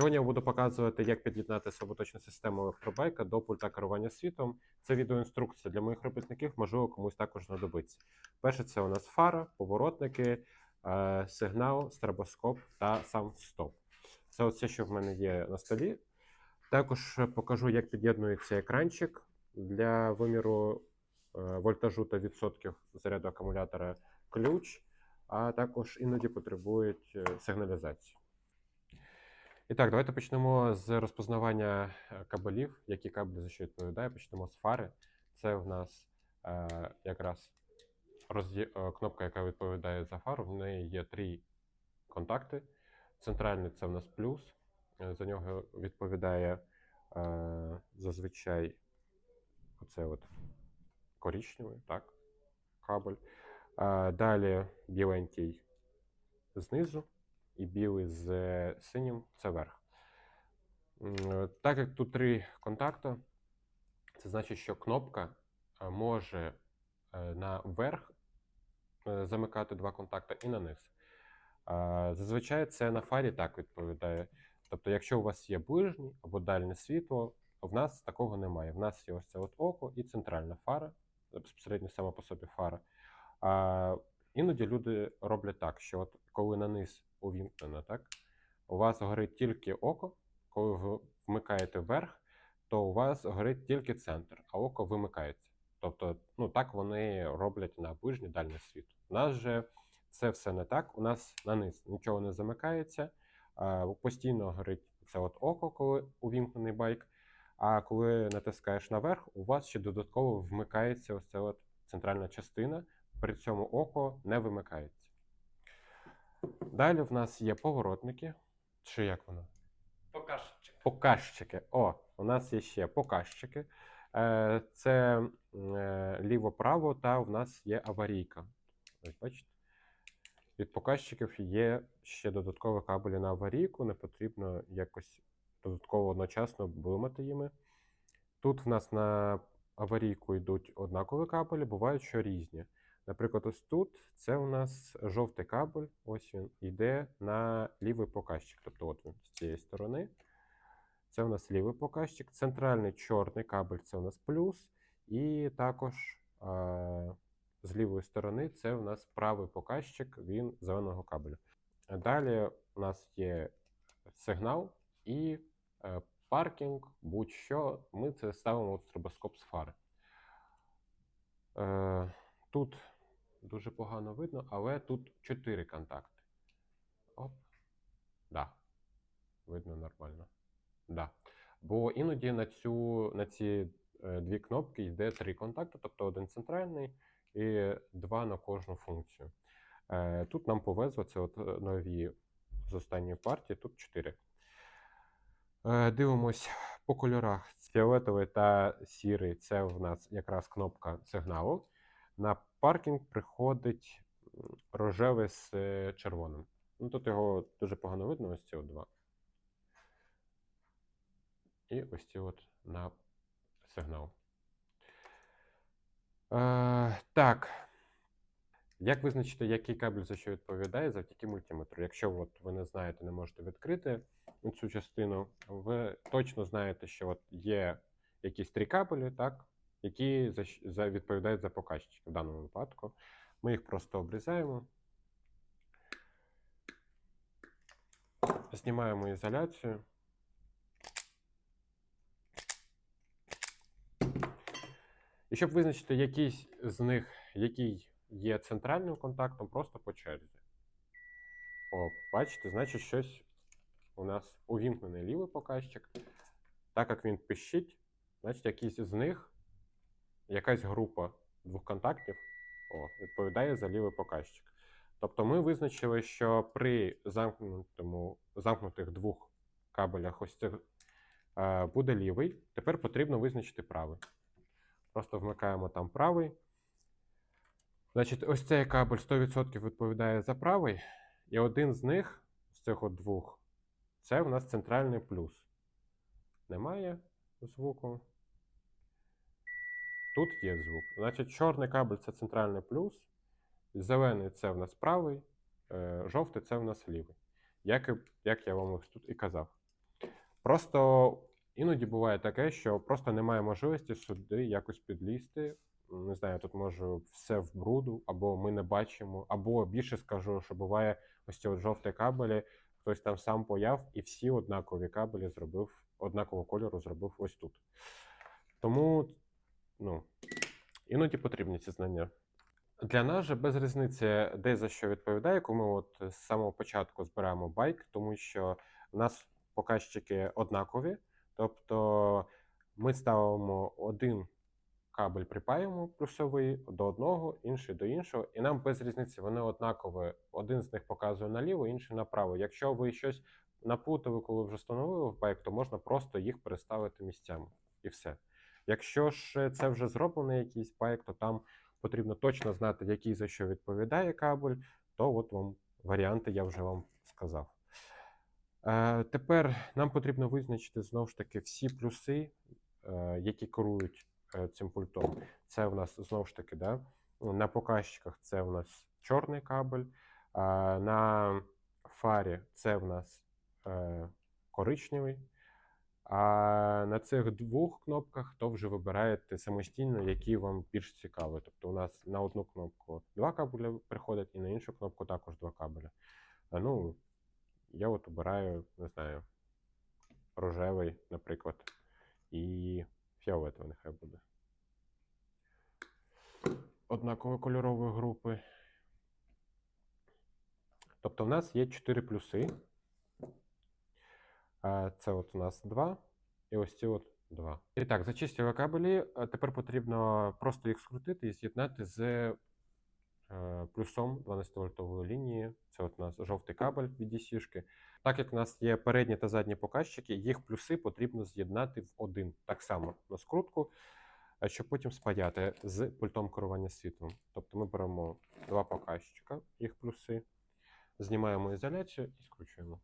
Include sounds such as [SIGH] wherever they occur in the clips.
Сьогодні я буду показувати, як під'єднати самоточну систему електробайка до пульта керування світом. Це відеоінструкція для моїх робітників, можливо, комусь також знадобиться. Перше, це у нас фара, поворотники, е, сигнал, стробоскоп та сам стоп. Це все, що в мене є на столі. Також покажу, як під'єднується екранчик для виміру е, вольтажу та відсотків заряду акумулятора ключ, а також іноді потребують е, сигналізації. І так, давайте почнемо з розпознавання е, кабелів, які кабелі за що відповідає. Почнемо з фари. Це в нас е, якраз роз'є... е, кнопка, яка відповідає за фару. В неї є три контакти. Центральний це в нас плюс. е, За нього відповідає е, зазвичай оце от коричневий, так, кабель. Е, далі біленький знизу і білий з е, синім це верх. Е, Так як тут три контакти, це значить, що кнопка е, може на верх е, замикати два контакти і на низ. Зазвичай це на фарі так відповідає. Тобто, якщо у вас є ближнє або дальнє світло, в нас такого немає. В нас є ось це от око і центральна фара, безпосередньо сама по собі фара. А іноді люди роблять так, що от коли на низ увімкнено, так, у вас горить тільки око, коли ви вмикаєте вверх, то у вас горить тільки центр, а око вимикається. Тобто, ну так вони роблять на ближнє дальнє світло. У нас же це все не так. У нас на низ нічого не замикається, постійно горить це от око, коли увімкнений байк. А коли натискаєш наверх, у вас ще додатково вмикається ось ця от центральна частина, при цьому око не вимикається. Далі в нас є поворотники. Чи як воно? Покажчик. Показчики. О, у нас є ще показчики. Е, Це е, ліво-право, та в нас є аварійка. Ось бачите? Від показчиків є ще додаткові кабелі на аварійку, не потрібно якось додатково одночасно блимати їми. Тут в нас на аварійку йдуть однакові кабелі, бувають що різні. Наприклад, ось тут це у нас жовтий кабель, ось він йде на лівий показчик. Тобто, от він з цієї сторони. Це у нас лівий показчик. Центральний чорний кабель це у нас плюс. І також е- з лівої сторони це у нас правий показчик, він зеленого кабелю. Далі у нас є сигнал і е, паркінг, будь-що. Ми це ставимо в стробоскоп з фари. Е, тут дуже погано видно, але тут 4 контакти. Оп. Да. Видно нормально. Да. Бо іноді на, цю, на ці е, дві кнопки йде три контакти, тобто один центральний і два на кожну функцію. Е, Тут нам повезло, це от е, нові з останньої партії, тут 4. Е, Дивимось по кольорах. Фіолетовий та сірий це в нас якраз кнопка сигналу. На паркінг приходить рожевий з е, червоним. Ну, тут його дуже погано видно, ось ці от два. І ось ці от на сигнал. Е, так. Як визначити, який кабель за що відповідає завдяки мультиметру? Якщо от ви не знаєте, не можете відкрити цю частину, ви точно знаєте, що от є якісь три кабелі, так, які за, за, відповідають за показчик в даному випадку. Ми їх просто обрізаємо. Знімаємо ізоляцію. І щоб визначити якийсь з них, який є центральним контактом, просто по черзі. О, бачите, значить, щось у нас увімкнений лівий показчик. Так як він пищить, значить, якийсь з них, якась група двох контактів о, відповідає за лівий показчик. Тобто ми визначили, що при замкнутому, замкнутих двох кабелях ось цих е, буде лівий. Тепер потрібно визначити правий. Просто вмикаємо там правий. Значить, ось цей кабель 100% відповідає за правий, і один з них, з цих от двох, це в нас центральний плюс. Немає звуку. Тут є звук. Значить, чорний кабель це центральний плюс, зелений це в нас правий, е, жовтий це в нас лівий. Як, як я вам тут і казав. Просто іноді буває таке, що просто немає можливості сюди якось підлізти. Не знаю, тут може все в бруду, або ми не бачимо, або більше скажу, що буває ось ці от жовті кабелі, хтось там сам появ і всі однакові кабелі зробив, однакового кольору зробив ось тут. Тому, ну, іноді потрібні ці знання. Для нас же без різниці, де за що відповідає, коли ми от з самого початку збираємо байк, тому що у нас показчики однакові. Тобто ми ставимо один кабель, припаємо плюсовий до одного, інший до іншого, і нам без різниці вони однакові. Один з них показує наліво, інший направо. Якщо ви щось напутали, коли вже встановили в байк, то можна просто їх переставити місцями і все. Якщо ж це вже зроблений якийсь байк, то там потрібно точно знати, який за що відповідає кабель, то от вам варіанти я вже вам сказав. Е, тепер нам потрібно визначити знову ж таки всі плюси, е, які керують е, цим пультом. Це в нас знову ж таки, да, на показчиках це в нас чорний кабель, а на фарі це в нас е, коричневий. А на цих двох кнопках то вже вибираєте самостійно, які вам більш цікаві. Тобто у нас на одну кнопку два кабеля приходять, і на іншу кнопку також два кабеля. Ну, я от обираю, не знаю, рожевий, наприклад, і фіолетовий нехай буде. Однакової кольорової групи. Тобто в нас є 4 плюси. Це от у нас 2, і ось ці от 2. І так, зачистили кабелі. Тепер потрібно просто їх скрутити і з'єднати з е, плюсом 12-вольтової лінії. Це от у нас жовтий кабель від DC-шки. Так як у нас є передні та задні показчики, їх плюси потрібно з'єднати в один так само на скрутку, щоб потім спаяти з пультом керування світлом. Тобто ми беремо два показчика, їх плюси, знімаємо ізоляцію і скручуємо.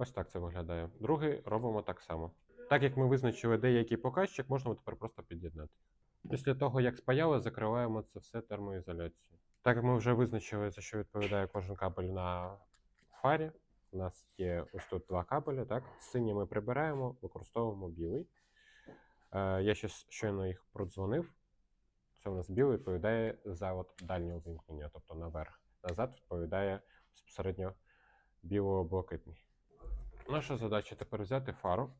Ось так це виглядає. Другий робимо так само. Так як ми визначили деякий показчик, можна тепер просто під'єднати. Після того, як спаяли, закриваємо це все термоізоляцією. Так як ми вже визначили, за що відповідає кожен кабель на фарі. У нас є ось тут два кабелі, так? Синій ми прибираємо, використовуємо білий. Е, я ще щойно їх продзвонив. Це у нас білий відповідає за от дальнє увімкнення, тобто наверх. Назад відповідає безпосередньо біло-блакитний. Наша задача тепер взяти фару,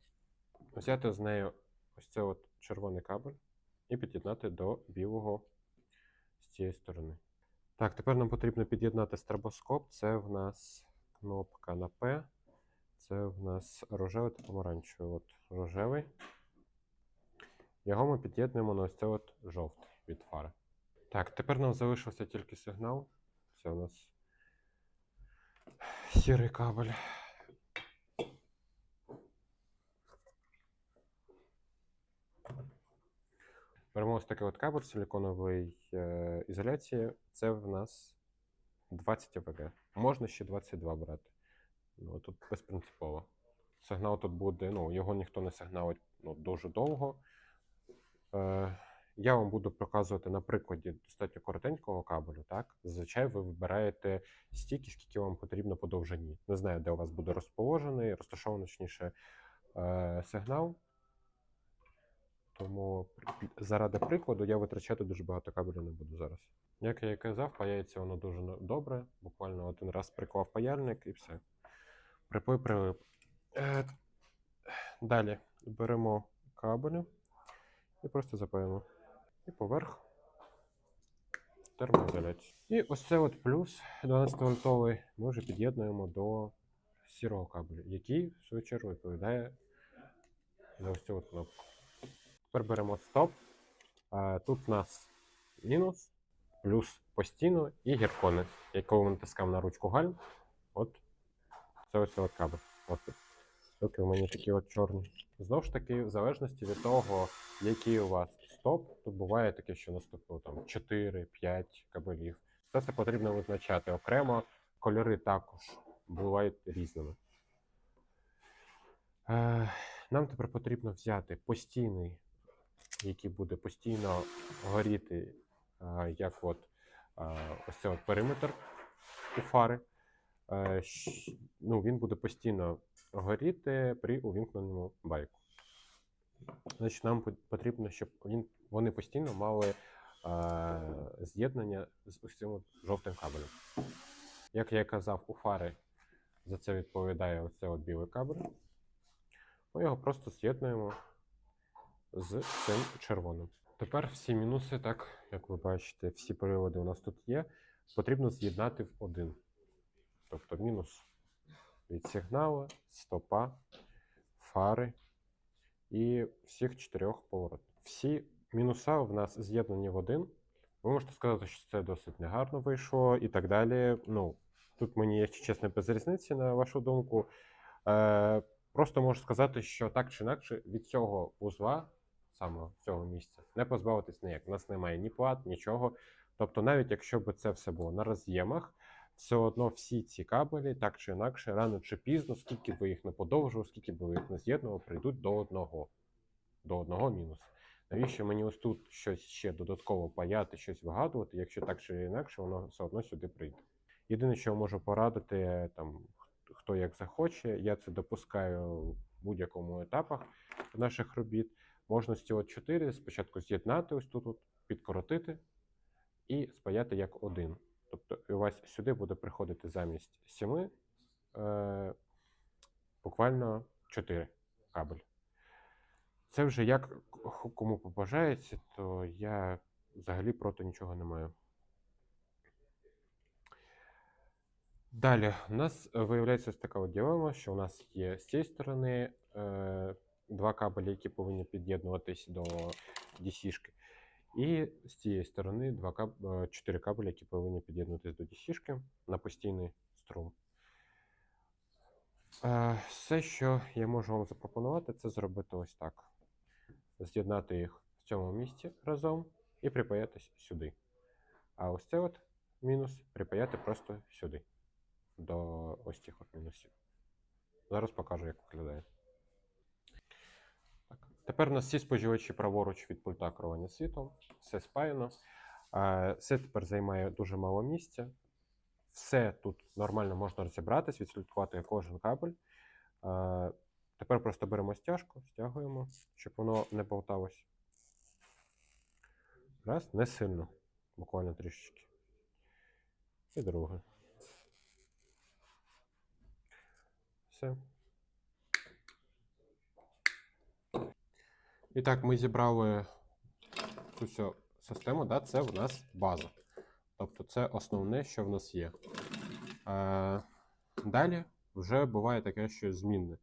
взяти з нею ось цей от червоний кабель і під'єднати до білого з цієї сторони. Так, тепер нам потрібно під'єднати стробоскоп. Це в нас кнопка на P. Це в нас рожевий та помаранчевий. От рожевий. Його ми під'єднуємо на ось цей от жовтий від фари. Так, тепер нам залишився тільки сигнал. Це у нас сірий кабель. Беремо ось такий от кабель силіконової е, ізоляції. Це в нас 20 АВГ. Можна ще 22 брати. Ну, тут безпринципово. Сигнал тут буде, ну, його ніхто не сигналить ну, дуже довго. Е, я вам буду показувати на прикладі достатньо коротенького кабелю. Так? Зазвичай ви вибираєте стільки, скільки вам потрібно по довжині. Не знаю, де у вас буде розположений, розташований точніше е, сигнал. Тому заради прикладу я витрачати дуже багато кабелю не буду зараз. Як я і казав, паяється воно дуже добре. Буквально один раз приклав паяльник і все. Припой прилип. Е, далі беремо кабелі і просто запаємо. І поверх термоізоляцію. І ось це от плюс 12-вольтовий ми вже під'єднуємо до сірого кабелю, який, в свою чергу, відповідає за ось цю от кнопку. Тепер беремо стоп. Тут у нас мінус, плюс постійно і гіркони. Коли ми натискаємо на ручку гальм, от це ось кабель. От тут. У мене такі от чорні. Знову ж таки, в залежності від того, який у вас стоп, тут буває таке, що наступило там 4-5 кабелів. Все це потрібно визначати окремо. Кольори також бувають різними. Е, Нам тепер потрібно взяти постійний, який буде постійно горіти, е, як от е, ось цей от периметр у фари. Е, Ну, він буде постійно горіти при увімкненому байку. Значить, нам потрібно, щоб він, вони постійно мали з'єднання з ось жовтим кабелем. Як я казав, у фари за це відповідає оце от білий кабель. Ми його просто з'єднуємо з цим червоним. Тепер всі мінуси, так як ви бачите, всі приводи у нас тут є, потрібно з'єднати в один. Тобто мінус від сигналу, стопа, фари і всіх чотирьох поворотів. Всі мінуса в нас з'єднані в один. Ви можете сказати, що це досить негарно вийшло і так далі. Ну, тут мені, якщо чесно, без різниці, на вашу думку. Е, просто можу сказати, що так чи інакше від цього узла, саме цього місця, не позбавитись ніяк. У нас немає ні плат, нічого. Тобто, навіть якщо б це все було на роз'ємах, все одно всі ці кабелі, так чи інакше, рано чи пізно, скільки б їх не подовжували, скільки б ви їх не з'єднували, прийдуть до одного. До одного мінусу. Навіщо мені ось тут щось ще додатково паяти, щось вигадувати, якщо так чи інакше, воно все одно сюди прийде. Єдине, що можу порадити, там хто як захоче, я це допускаю в будь-якому етапах наших робіт. Можна з цього 4 спочатку з'єднати ось тут, от, підкоротити і спаяти як один. Тобто у вас сюди буде приходити замість 7 е, буквально 4 кабель. Це вже як кому побажається, то я взагалі проти нічого не маю. Далі, у нас е, виявляється така от ділема, що у нас є з цієї сторони е, два кабелі, які повинні під'єднуватись до DC-шки. І з цієї сторони два каб... е, чотири кабелі, які повинні під'єднуватись до DC-шки на постійний струм. Е, Все, що я можу вам запропонувати, це зробити ось так. З'єднати їх в цьому місці разом і припаятись сюди. А ось це от мінус припаяти просто сюди, до ось цих от мінусів. Зараз покажу, як виглядає. Тепер у нас всі споживачі праворуч від пульта керування світлом, все спаяно. Все тепер займає дуже мало місця. Все тут нормально можна розібратись, відслідкувати кожен кабель. Тепер просто беремо стяжку, стягуємо, щоб воно не болталось. Раз, не сильно, буквально трішечки. І друге. Все. І так, ми зібрали цю всю систему, да, це в нас база. Тобто це основне, що в нас є. Е, далі вже буває таке, що змінне.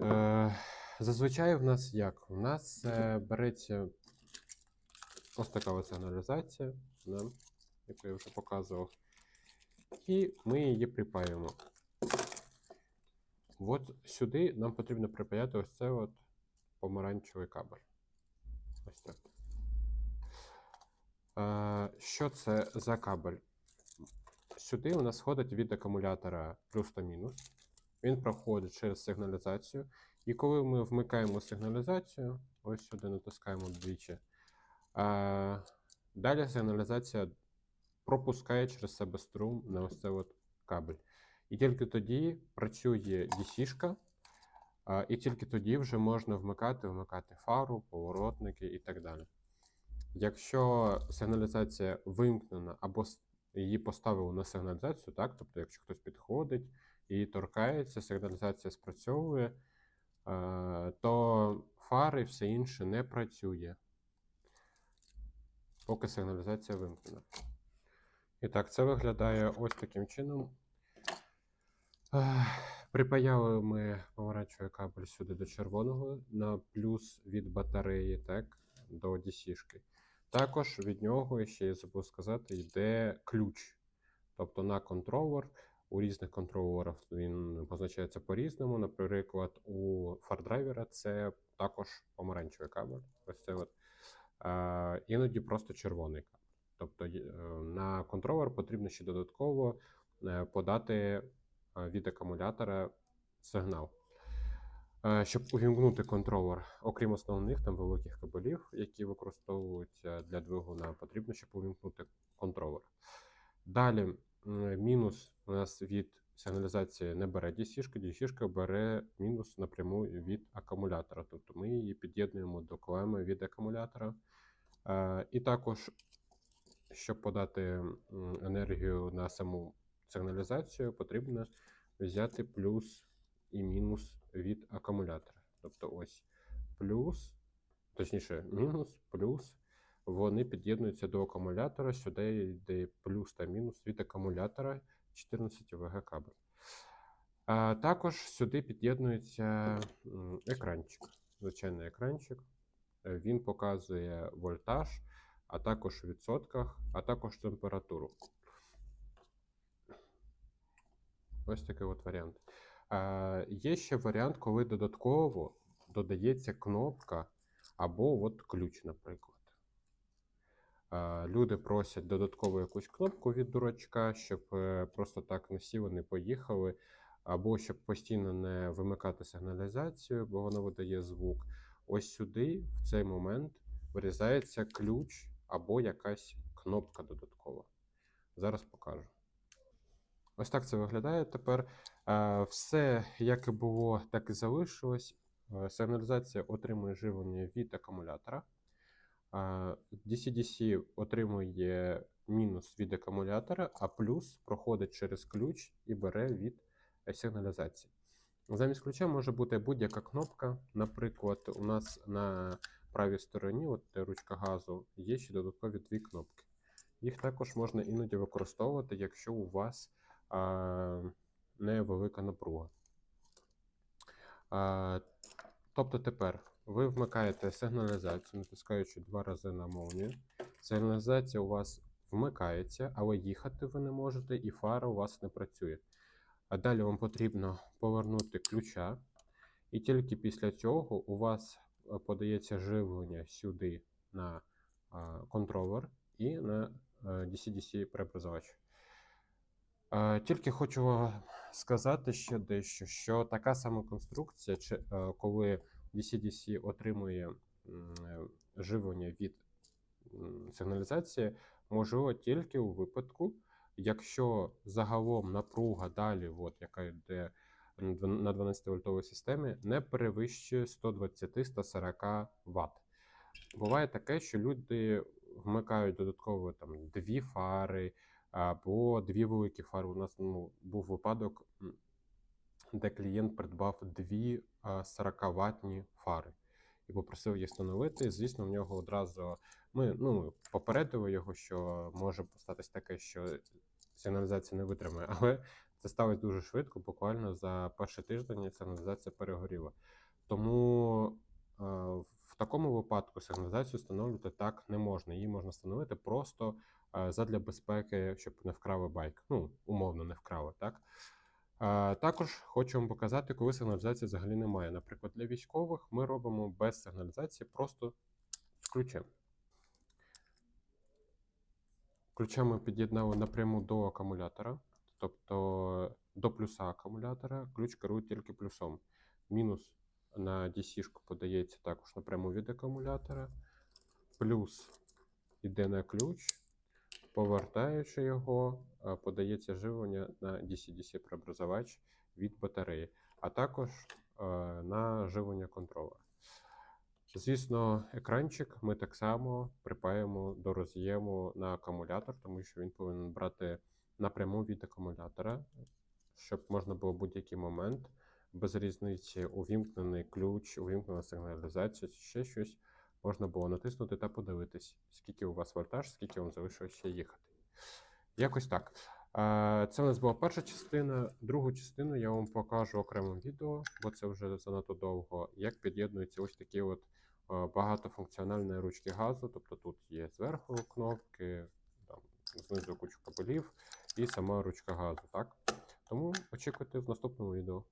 Е, зазвичай в нас як? У нас е, береться ось така ось сигналізація, да, яку я вже показував. І ми її припаюємо. От сюди нам потрібно припаяти ось це от помаранчевий кабель. Ось так. Е, що це за кабель? Сюди у нас ходить від акумулятора плюс та мінус. Він проходить через сигналізацію. І коли ми вмикаємо сигналізацію, ось сюди натискаємо двічі. А, далі сигналізація пропускає через себе струм на ось цей от кабель. І тільки тоді працює DC-шка, і тільки тоді вже можна вмикати, вмикати фару, поворотники і так далі. Якщо сигналізація вимкнена або її поставили на сигналізацію, так, тобто, якщо хтось підходить і торкається, сигналізація спрацьовує, е, то фари і все інше не працює, поки сигналізація вимкнена. І так, це виглядає ось таким чином. Припаяли ми помаранчевий кабель сюди до червоного на плюс від батареї, так, до DC-шки. Також від нього, ще я забув сказати, йде ключ. Тобто на контролер. У різних контролерів він позначається по-різному. Наприклад, у фардрайвера це також помаранчевий кабель. Ось це от. А, іноді просто червоний кабель. Тобто е, на контролер потрібно ще додатково е, подати е, від акумулятора сигнал. Е, Щоб увімкнути контролер, окрім основних там великих кабелів, які використовуються для двигуна, потрібно, щоб увімкнути контролер. Далі мінус у нас від сигналізація не бере DC-шку, DC-шка бере мінус напряму від акумулятора. Тобто ми її під'єднуємо до клеми від акумулятора. Е, І також, щоб подати енергію на саму сигналізацію, потрібно взяти плюс і мінус від акумулятора. Тобто ось плюс, точніше, мінус, плюс. Вони під'єднуються до акумулятора. Сюди йде плюс та мінус від акумулятора 14 ВГ кабель. А також сюди під'єднується екранчик. Звичайний екранчик. Він показує вольтаж, а також в відсотках, а також температуру. Ось такий от варіант. Е, Є ще варіант, коли додатково додається кнопка або от ключ, наприклад. Е, Люди просять додаткову якусь кнопку від дурачка, щоб е, просто так не сіли, не поїхали, або щоб постійно не вимикати сигналізацію, бо вона видає звук. Ось сюди, в цей момент, вирізається ключ або якась кнопка додаткова. Зараз покажу. Ось так це виглядає тепер. Е, Все, як і було, так і залишилось. Е, Сигналізація отримує живлення від акумулятора. Е, DC-DC отримує мінус від акумулятора, а плюс проходить через ключ і бере від сигналізації. Замість ключа може бути будь-яка кнопка. Наприклад, у нас на правій стороні, от ручка газу, є ще додаткові дві кнопки. Їх також можна іноді використовувати, якщо у вас невелика напруга. Тобто тепер ви вмикаєте сигналізацію, натискаючи два рази на молнію. Сигналізація у вас вмикається, але їхати ви не можете, і фара у вас не працює. А далі вам потрібно повернути ключа, і тільки після цього у вас е, подається живлення сюди на контролер і на е, DC-DC преобразувач. Е, Тільки хочу сказати ще дещо, що така сама конструкція, е, коли DC-DC отримує живлення від сигналізації, можливо тільки у випадку, якщо загалом напруга далі, от, яка йде на 12-вольтовій системі, не перевищує 120-140 Вт. Буває таке, що люди вмикають додатково там дві фари або дві великі фари. У нас ну, був випадок, де клієнт придбав дві 40-ваттні фари і попросив їх встановити. Звісно, в нього одразу ми ну, попередили його, що може статись таке, що сигналізація не витримає, [LAUGHS] але це сталося дуже швидко, буквально за перший тиждень сигналізація перегоріла. Тому в такому випадку сигналізацію встановлювати так не можна. Її можна встановити просто задля безпеки, щоб не вкрали байк. Ну, умовно, не вкрали, так? Також хочу вам показати, коли сигналізації взагалі немає. Наприклад, для військових ми робимо без сигналізації просто з ключем. Ключа ми під'єднали напряму до акумулятора, тобто до плюса акумулятора. Ключ керує тільки плюсом. Мінус на DC-шку подається також напряму від акумулятора. Плюс йде на ключ, повертаючи його, е, подається живлення на DC-DC преобразувач від батареї, а також е, на живлення контролера. Звісно, екранчик ми так само припаємо до роз'єму на акумулятор, тому що він повинен брати напряму від акумулятора, щоб можна було будь-який момент без різниці увімкнений ключ, увімкнена сигналізація, чи ще щось, можна було натиснути та подивитись, скільки у вас вольтаж, скільки вам залишилося їхати. Якось так. Це у нас була перша частина. Другу частину я вам покажу окремим відео, бо це вже занадто довго. Як під'єднуються ось такі от багатофункціональні ручки газу. Тобто тут є зверху кнопки, там, знизу кучу кабелів і сама ручка газу. Так? Тому очікуйте в наступному відео.